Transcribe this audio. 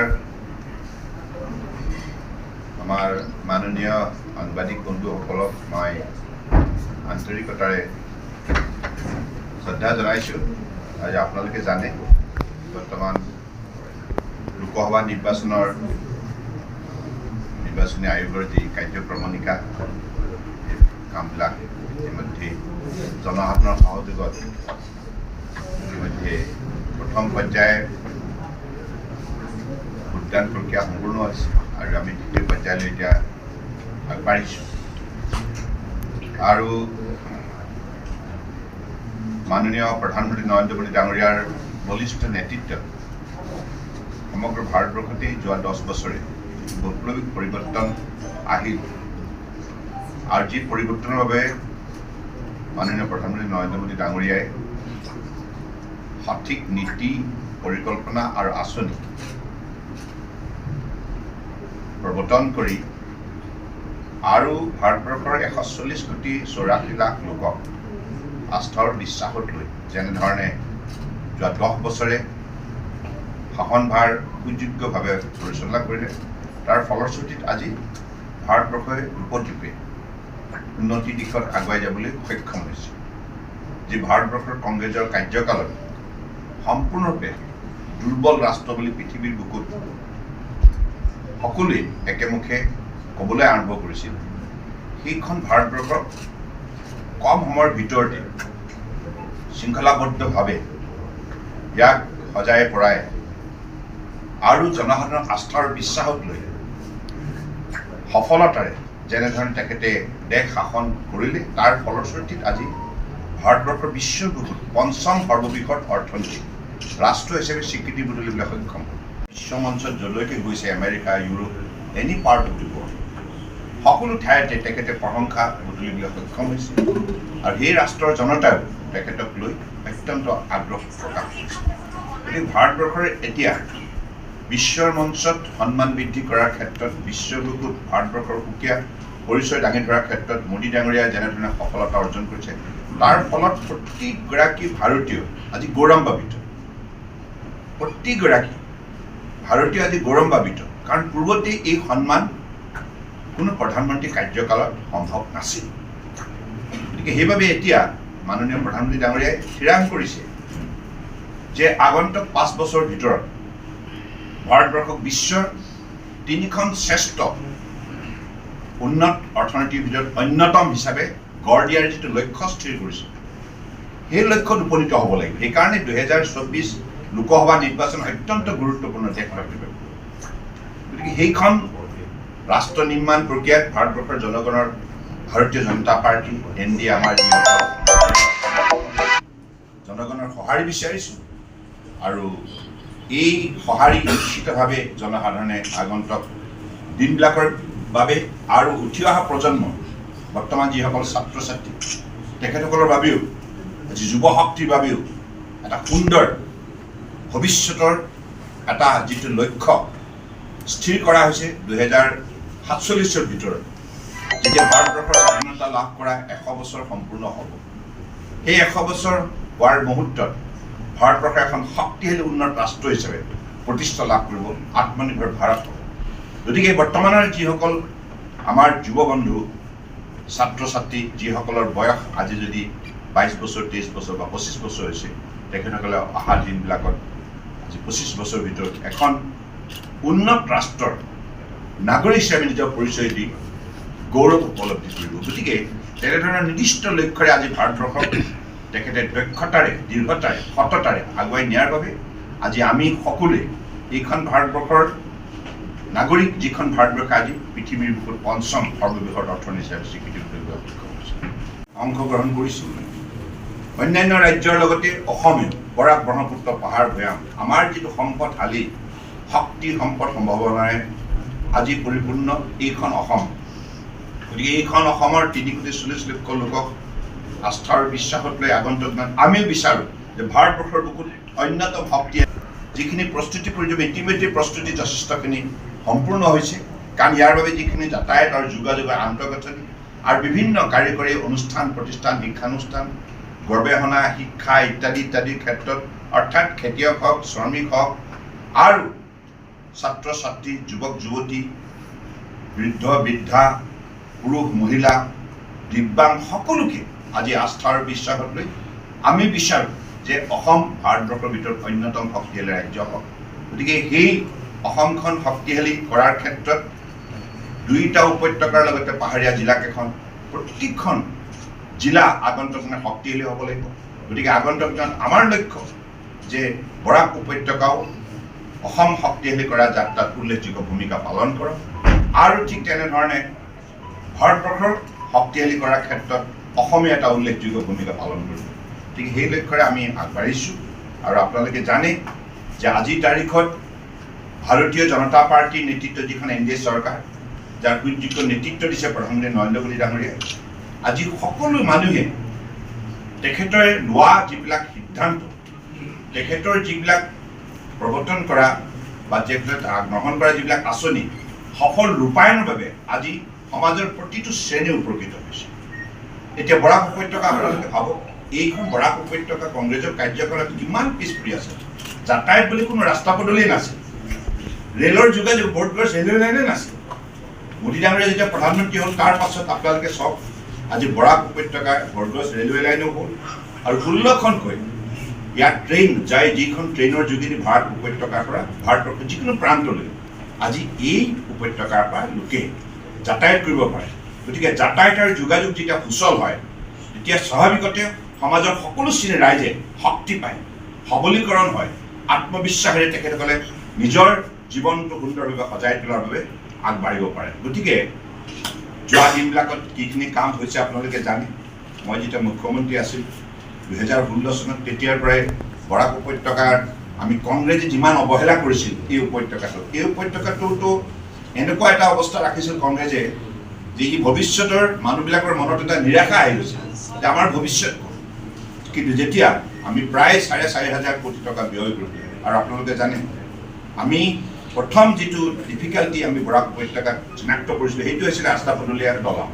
নমস্কাৰ আমাৰ মাননীয় সাংবাদিক বন্ধুসকলক মই আন্তৰিকতাৰে শ্ৰদ্ধা জনাইছোঁ। আজি আপোনালোকে জানে, বৰ্তমান লোকসভা নিৰ্বাচনৰ নিৰ্বাচনী আয়োগৰ যি কাৰ্যক্ৰমণিকা কামবিলাক ইতিমধ্যে জনসাধাৰণৰ সহযোগত, ইতিমধ্যে প্ৰথম পৰ্যায়ে ভোটদান প্ৰক্ৰিয়া সম্পূৰ্ণ হৈছে আৰু আমি দ্বিতীয় পৰ্যায়লৈ এতিয়া আগবাঢ়িছোঁ আৰু মাননীয় প্ৰধানমন্ত্ৰী নৰেন্দ্ৰ মোদী ডাঙৰীয়াৰ বলিষ্ঠ নেতৃত্বত সমগ্ৰ ভাৰতবৰ্ষতেই যোৱা দহ বছৰে বৈপ্লৱিক পৰিৱৰ্তন আহিল। আৰু যি পৰিৱৰ্তনৰ বাবে মাননীয় প্ৰধানমন্ত্ৰী নৰেন্দ্ৰ মোদী ডাঙৰীয়াই সঠিক নীতি পৰিকল্পনা আৰু আঁচনি প্ৰৱৰ্তন কৰি আৰু ভাৰতবৰ্ষৰ এশ চল্লিছ কোটি চৌৰাশী লাখ লোকক আস্থাৰ বিশ্বাসত লৈ যেনেধৰণে যোৱা দহ বছৰে শাসনভাৰ সুযোগ্যভাৱে পৰিচালনা কৰিলে তাৰ ফলশ্ৰুতিত আজি ভাৰতবৰ্ষই ৰূপদ্বীপে উন্নতিৰ দিশত আগুৱাই যাবলৈ সক্ষম হৈছে যি ভাৰতবৰ্ষৰ কংগ্ৰেছৰ কাৰ্যকালত সম্পূৰ্ণৰূপে দুৰ্বল ৰাষ্ট্ৰ বুলি পৃথিৱীৰ বুকুত সকলোৱে একেমুখে ক'বলৈ আৰম্ভ কৰিছিল। সেইখন ভাৰতবৰ্ষক কম সময়ৰ ভিতৰতে শৃংখলাবদ্ধভাৱে ইয়াক সজাই পৰাই আৰু জনসাধাৰণৰ আস্থাৰ বিশ্বাসক লৈ সফলতাৰে যেনেধৰণে তেখেতে দেশ শাসন কৰিলে তাৰ ফলশ্ৰুতিত আজি ভাৰতবৰ্ষৰ বিশ্বৰ পঞ্চম সৰ্ববৃহৎ অৰ্থনীতি ৰাষ্ট্ৰ হিচাপে স্বীকৃতি বুটলিবলৈ সক্ষম হ'ল বিশ্ব য'লৈকে গৈছে America, Europe any part of the world সকলো ঠাইতে তেখেতে প্ৰশংসা বুটলিবলৈ সক্ষম হৈছে। আৰু সেই ৰাষ্ট্ৰৰ জনতাও তেখেতক লৈ অত্যন্ত আগ্ৰহ প্ৰকাশ কৰিছে। গতিকে ভাৰতবৰ্ষৰ এতিয়া বিশ্বৰ মঞ্চত সন্মান বৃদ্ধি কৰাৰ ক্ষেত্ৰত বিশ্ববুকুত ভাৰতবৰ্ষৰ সুকীয়া পৰিচয় দাঙি ধৰাৰ ক্ষেত্ৰত মোদী ডাঙৰীয়াই যেনেধৰণে সফলতা অৰ্জন কৰিছে, তাৰ ফলত প্ৰতিগৰাকী ভাৰতীয় আজি গৌৰৱান্বিত। প্ৰতিগৰাকী ভাৰতীয় আজি গৌৰৱান্বিত। কাৰণ পূৰ্বতে এই সন্মান কোনো প্ৰধানমন্ত্ৰী কাৰ্যকালত সম্ভৱ নাছিল। গতিকে সেইবাবে এতিয়া মাননীয় প্ৰধানমন্ত্ৰী ডাঙৰীয়াই থিৰাং কৰিছে যে আগন্তুক পাঁচ বছৰৰ ভিতৰত ভাৰতবৰ্ষক বিশ্বৰ তিনিখন শ্ৰেষ্ঠ উন্নত অৰ্থনীতিৰ ভিতৰত অন্যতম হিচাপে গঢ় দিয়াৰ যিটো লক্ষ্য স্থিৰ কৰিছে, সেই লক্ষ্যত উপনীত হ'ব লাগিব। সেইকাৰণে দুহেজাৰ চৌব্বিছ লোকসভা নিৰ্বাচন অত্যন্ত গুৰুত্বপূৰ্ণ দেশ ভাবিব। গতিকে সেইখন ৰাষ্ট্ৰ নিৰ্মাণ প্ৰক্ৰিয়াত ভাৰতবৰ্ষৰ জনগণৰ Bharatiya Janata Party N D A আমাৰ জনগণৰ সঁহাৰি বিচাৰিছোঁ আৰু এই সঁহাৰি নিশ্চিতভাৱে জনসাধাৰণে আগন্তুক দিনবিলাকৰ বাবে আৰু উঠি অহা প্ৰজন্ম, বৰ্তমান যিসকল ছাত্ৰ ছাত্ৰী তেখেতসকলৰ বাবেও, আজি যুৱ শক্তিৰ বাবেও এটা সুন্দৰ ভৱিষ্যতৰ এটা যিটো লক্ষ্য স্থিৰ কৰা হৈছে দুহেজাৰ সাতচল্লিছৰ ভিতৰত, যেতিয়া ভাৰতবৰ্ষৰ স্বাধীনতা লাভ কৰা এশ বছৰ সম্পূৰ্ণ হ'ব। সেই এশ বছৰ হোৱাৰ মুহূৰ্তত ভাৰতবৰ্ষ এখন শক্তিশালী উন্নত ৰাষ্ট্ৰ হিচাপে প্ৰতিষ্ঠা লাভ কৰিব, আত্মনিৰ্ভৰ ভাৰত হ'ব। গতিকে বৰ্তমানৰ যিসকল আমাৰ যুৱ বন্ধু ছাত্ৰ ছাত্ৰী যিসকলৰ বয়স আজি যদি বাইছ বছৰ, তেইছ বছৰ বা পঁচিছ বছৰ হৈছে, তেখেতসকলে অহা দিনবিলাকত আজি পঁচিছ বছৰৰ ভিতৰত এখন উন্নত ৰাষ্ট্ৰৰ নাগৰিক হিচাপে নিজৰ পৰিচয় দি গৌৰৱ উপলব্ধি কৰিব। গতিকে তেনেধৰণৰ নিৰ্দিষ্ট লক্ষ্যৰে আজি ভাৰতবৰ্ষক তেখেতে দক্ষতাৰে, দৃঢ়তাৰে, সততাৰে আগুৱাই নিয়াৰ বাবে আজি আমি সকলোৱে এইখন ভাৰতবৰ্ষৰ নাগৰিক, যিখন ভাৰতবৰ্ষ আজি পৃথিৱীৰ বুকুত পঞ্চম সৰ্ববৃহৎ অৰ্থনীতি হিচাপে স্বীকৃতি দিব সক্ষম অংশগ্ৰহণ কৰিছোঁ। অন্যান্য ৰাজ্যৰ লগতে অসমেও বৰাক ব্ৰহ্মপুত্ৰ পাহাৰ ভৈয়াম আমাৰ যিটো সম্পদশালী শক্তি সম্পদ সম্ভাৱনাৰে আজি পৰিপূৰ্ণ এইখন অসম। গতিকে এইখন অসমৰ তিনি কোটি চল্লিছ লক্ষ লোকক আস্থা আৰু বিশ্বাসত লৈ আগন্তুক দিনত আমিও বিচাৰোঁ যে ভাৰতবৰ্ষৰ বুকুত অন্যতম শক্তিয়ে যিখিনি প্ৰস্তুতি প্ৰয়োজন, ইতিমধ্যে প্ৰস্তুতি যথেষ্টখিনি সম্পূৰ্ণ হৈছে। কাৰণ ইয়াৰ বাবে যিখিনি যাতায়াত আৰু যোগাযোগৰ আন্তঃগাঁথনি আৰু বিভিন্ন কাৰিকৰী অনুষ্ঠান, প্ৰতিষ্ঠান, শিক্ষানুষ্ঠান গৱেষণা শিক্ষা ইত্যাদি ইত্যাদিৰ ক্ষেত্ৰত অৰ্থাৎ খেতিয়ক হওক শ্ৰমিক হওক আৰু ছাত্ৰ ছাত্ৰী যুৱক যুৱতী বৃদ্ধ বৃদ্ধা পুৰুষ মহিলা দিব্যাং সকলোকে আজি আস্থা আৰু বিশ্বাসত লৈ আমি বিচাৰোঁ যে অসম ভাৰতবৰ্ষৰ ভিতৰত অন্যতম শক্তিশালী ৰাজ্য হওক। গতিকে সেই অসমখন শক্তিশালী কৰাৰ ক্ষেত্ৰত দুয়োটা উপত্যকাৰ লগতে পাহাৰীয়া জিলাকেইখন প্ৰত্যেকখন জিলা আগন্তুক দিনত শক্তিশালী হ'ব লাগিব। গতিকে আগন্তুক দিনত আমাৰ লক্ষ্য যে বৰাক উপত্যকাও অসম শক্তিশালী কৰা যাত্ৰাত উল্লেখযোগ্য ভূমিকা পালন কৰক। আৰু ঠিক তেনেধৰণে ভাৰতবৰ্ষৰ শক্তিশালী কৰাৰ ক্ষেত্ৰত অসমে এটা উল্লেখযোগ্য ভূমিকা পালন কৰিব। গতিকে সেই লক্ষ্যৰে আমি আগবাঢ়িছোঁ। আৰু আপোনালোকে জানে যে আজিৰ তাৰিখত ভাৰতীয় জনতা পাৰ্টীৰ নেতৃত্বত যিখন এন ডি এ চৰকাৰ, যাৰ সুযোগ্য নেতৃত্ব দিছে প্ৰধানমন্ত্ৰী নৰেন্দ্ৰ মোদী ডাঙৰীয়াই আজি সকলো মানুহে তেখেতৰ লোৱা যিবিলাক সিদ্ধান্ত, তেখেতৰ যিবিলাক প্ৰৱৰ্তন কৰা বা তেখেতে গ্ৰহণ কৰা যিবিলাক আঁচনি, সফল ৰূপায়ণৰ বাবে আজি সমাজৰ প্ৰতিটো শ্ৰেণী উপকৃত হৈছে। এতিয়া বৰাক উপত্যকা আপোনালোকে ভাবক এইখন বৰাক উপত্যকা কংগ্ৰেছৰ কাৰ্যকলাপ কিমান পিছ পৰি আছে? যাতায়াত বুলি কোনো ৰাস্তা পদূলিয়ে নাছিল। ৰেলৰ যোগাযোগ বৰ্ডগছ ৰেলৱে লাইনে নাছিল। মোদী ডাঙৰীয়া যেতিয়া প্ৰধানমন্ত্ৰী হ'ল, তাৰ পাছত আপোনালোকে চাওক আজি বৰাক উপত্যকাৰ বৰগছ ৰেলৱে লাইনো হ'ল আৰু ষোল্লখনকৈ ইয়াত ট্ৰেইন যায়, যিখন ট্ৰেইনৰ যোগেদি ভাৰত উপত্যকাৰ পৰা ভাৰতবৰ্ষৰ যিকোনো প্ৰান্তলৈ। আজি এই উপত্যকাৰ পৰা লোকে যাতায়াত কৰিব পাৰে। গতিকে যাতায়াত আৰু যোগাযোগ যেতিয়া সুচল হয়, তেতিয়া স্বাভাৱিকতে সমাজৰ সকলো শ্ৰেণীৰ ৰাইজে শক্তি পায়, সবলীকৰণ হয়, আত্মবিশ্বাসেৰে তেখেতসকলে নিজৰ জীৱনটো সুন্দৰভাৱে সজাই তোলাৰ বাবে আগবাঢ়িব পাৰে। গতিকে যোৱা দিনবিলাকত কিখিনি কাম হৈছে আপোনালোকে জানে? মই যেতিয়া মুখ্যমন্ত্ৰী আছিলোঁ, দুহেজাৰ ষোল্ল চনত তেতিয়াৰ পৰাই বৰাক উপত্যকাৰ, আমি কংগ্ৰেছে যিমান অৱহেলা কৰিছিল এই উপত্যকাটো এই উপত্যকাটোতো এনেকুৱা এটা অৱস্থা ৰাখিছিল কংগ্ৰেছে যে ই ভৱিষ্যতৰ মানুহবিলাকৰ মনত এটা নিৰাশা আহি গৈছিল যে আমাৰ ভৱিষ্যত কিন্তু যেতিয়া আমি প্ৰায় চাৰে চাৰি হাজাৰ কোটি টকা ব্যয় কৰিলোঁ, আৰু আপোনালোকে জানে, আমি প্ৰথম যিটো ডিফিকাল্টি আমি বৰাক উপত্যকাত চিনাক্ত কৰিছিলোঁ সেইটো হৈছিলে আৰু দলং